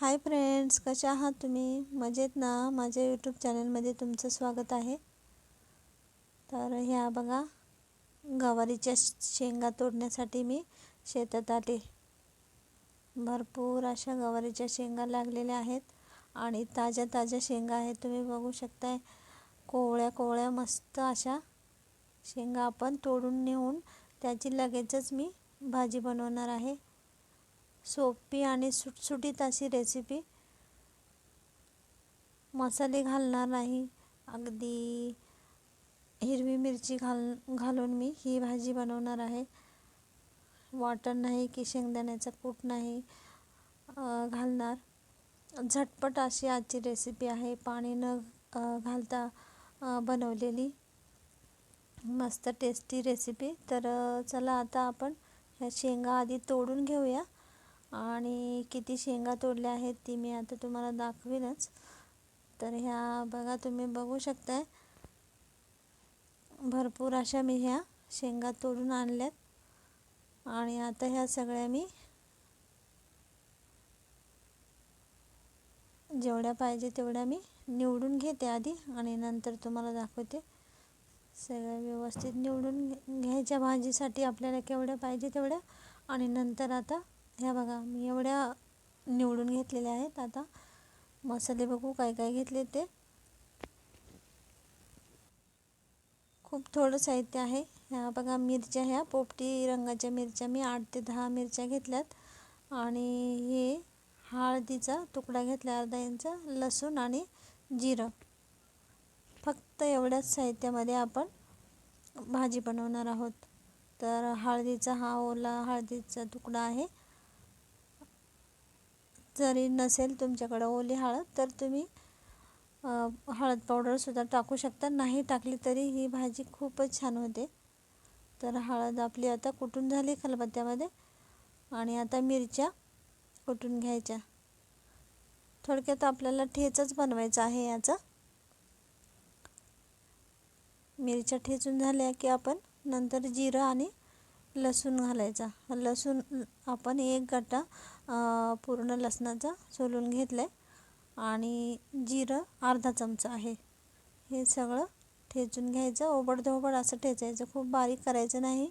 Hi friends कशा आहात तुम्ही? मजेत ना? माझ्या यूट्यूब चॅनलमध्ये तुमचं स्वागत आहे. तर ह्या बघा गवारीच्या शेंगा तोडण्यासाठी मी शेतात आले. भरपूर अशा गवारीच्या शेंगा लागलेल्या आहेत आणि ताज्या ताज्या शेंगा आहेत. तुम्ही बघू शकताय कोवळ्या कोवळ्या मस्त अशा शेंगा आपण तोडून नेऊन त्याची लगेचच मी भाजी बनवणार आहे. सोपी आणि सुटसुटीत अशी रेसिपी मसाले घालणार नाही. अगदी हिरवी मिरची घाल घालून मी ही भाजी बनवणार आहे. वाटण नाही की शेंगदाण्याचा कूट नाही घालणार. झटपट अशी आजची रेसिपी आहे. पाणी न घालता बनवलेली मस्त टेस्टी रेसिपी तर चला आता आपण ह्या शेंगा आधी तोडून घेऊया. आणि किती शेंगा तोडल्या आहेत ती मी आता तुम्हाला दाखवीनच. तर ह्या बघा तुम्ही बघू शकताय. भरपूर अशा मी ह्या शेंगा तोडून आणल्यात. आणि आता ह्या सगळ्या मी जेवढ्या पाहिजे तेवढ्या मी निवडून घेते आधी आणि नंतर तुम्हाला दाखवते. सगळ्या व्यवस्थित निवडून घ्यायच्या भाजीसाठी आपल्याला केवढ्या पाहिजे तेवढ्या आणि नंतर आता ह्या बघा मी एवढ्या निवडून घेतलेल्या आहेत. आता मसाले बघू काय काय घेतले ते. खूप थोडं साहित्य आहे. ह्या बघा मिरच्या ह्या पोपटी रंगाच्या मिरच्या. मी आठ ते दहा मिरच्या घेतल्यात. आणि हे हळदीचा तुकडा घेतला अर्धा इंच लसूण आणि जिरं. फक्त एवढ्याच साहित्यामध्ये आपण भाजी बनवणार आहोत. तर हळदीचा हा ओला हळदीचा तुकडा आहे. जरी नसेल तुमच्याकडं ओली हळद तर तुम्ही हळद पावडरसुद्धा टाकू शकता. नाही टाकली तरी ही भाजी खूपच छान होते. तर हळद आपली आता कुटून झाली खलबत्त्यामध्ये? आणि आता मिरच्या कुटून घ्यायच्या? थोडक्यात आपल्याला ठेचच बनवायचा आहे याचा. मिरच्या ठेचून झाल्या की आपण नंतर जिरं आणि लसूण घालायचा. लसूण आपण एक गट्टा पूर्ण लसणाचा सोलून घेतलं आहे आणि जिरं अर्धा चमचा आहे. हे सगळं ठेचून घ्यायचं. ओबडधोबड असं ठेचायचं. खूप बारीक करायचं नाही.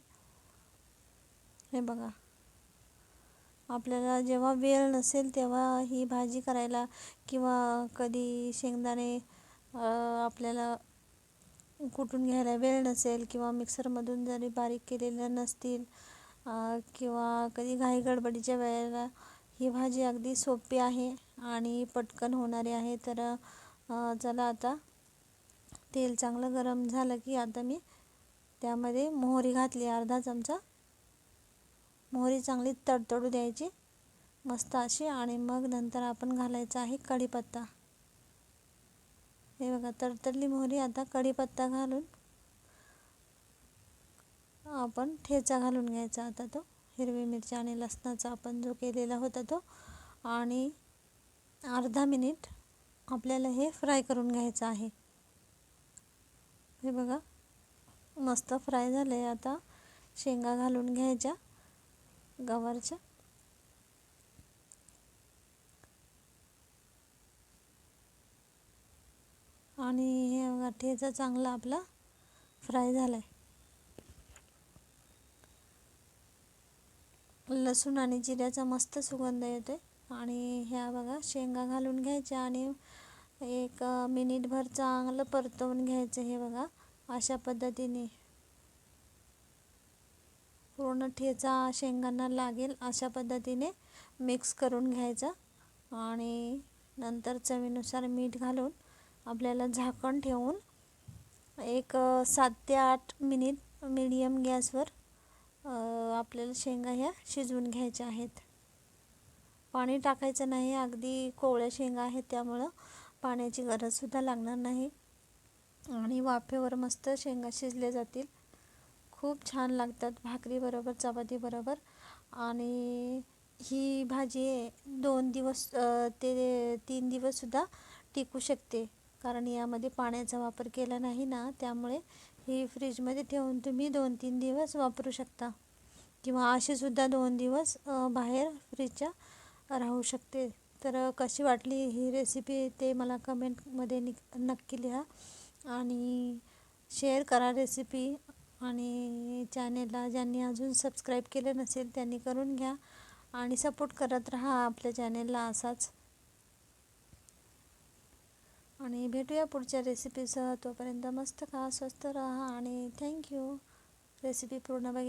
हे बघा. आपल्याला जेव्हा वेळ नसेल तेव्हा ही भाजी करायला किंवा कधी शेंगदाणे आपल्याला कुटून घ्यायला वेळ नसेल किंवा मिक्सरमधून जरी बारीक केलेल्या नसतील किंवा कधी घाई गडबडीच्या वेळेला ही भाजी अगदी सोपी आहे आणि पटकन होणारी आहे तर चला आता तेल चांगलं गरम झालं की आता मी त्यामध्ये मोहरी घातली अर्धा चमचा. मोहरी चांगली तडतडू द्यायची मस्त अशी आणि मग नंतर आपण घालायचं आहे कढीपत्ता. हे बघा तडतडली मोहरी आता कढीपत्ता घालून आपण ठेचा घालून घ्यायचा आता तो. हिरवी मिरची आणि लसणाचा आपण जो केलेला होता तो. आणि अर्धा मिनिट आपल्याला हे फ्राय करून घ्यायचं आहे. हे बघा मस्त फ्राय झालं आहे आता शेंगा घालून घ्यायच्या गवारच्या. आणि हे बघा ठेचा चांगला आपला फ्राय झाला आहे लसूण आणि जिऱ्याचा मस्त सुगंध येतो आणि ह्या बघा शेंगा घालून घ्यायच्या आणि एक मिनिटभर चांगलं परतवून घ्यायचं हे बघा अशा पद्धतीने. पूर्ण ठेचा शेंगांना लागेल अशा पद्धतीने मिक्स करून घ्यायचा. आणि नंतर चवीनुसार मीठ घालून आपल्याला झाकण ठेवून एक सात ते आठ मिनिट मीडियम गॅसवर आपल्याला शेंगा ह्या शिजवून घ्यायच्या आहेत. पाणी टाकायचं नाही अगदी कोवळ्या शेंगा आहेत त्यामुळं पाण्याची गरजसुद्धा लागणार नाही. आणि वाफेवर मस्त शेंगा शिजले जातील. खूप छान लागतात भाकरीबरोबर चपातीबरोबर आणि ही भाजी दोन दिवस ते तीन दिवससुद्धा टिकू शकते. कारण यामध्ये पाण्याचा वापर केला नाही ना त्यामुळे ही फ्रीजमध्ये ठेवून तुम्ही दोन तीन दिवस वापरू शकता. किंवा असेसुद्धा दोन दिवस बाहेर फ्रीजच्या राहू शकते. तर कशी वाटली ही रेसिपी ते मला कमेंटमध्ये नि नक्की लिहा. आणि शेअर करा रेसिपी आणि चॅनेलला ज्यांनी अजून सबस्क्राईब केले नसेल त्यांनी करून घ्या. आणि सपोर्ट करत राहा आपल्या चॅनेलला असाच. आणि भेटूया पुढच्या रेसिपीसह तोपर्यंत मस्त खा स्वस्त राहा आणि थँक्यू रेसिपी पूर्ण बघित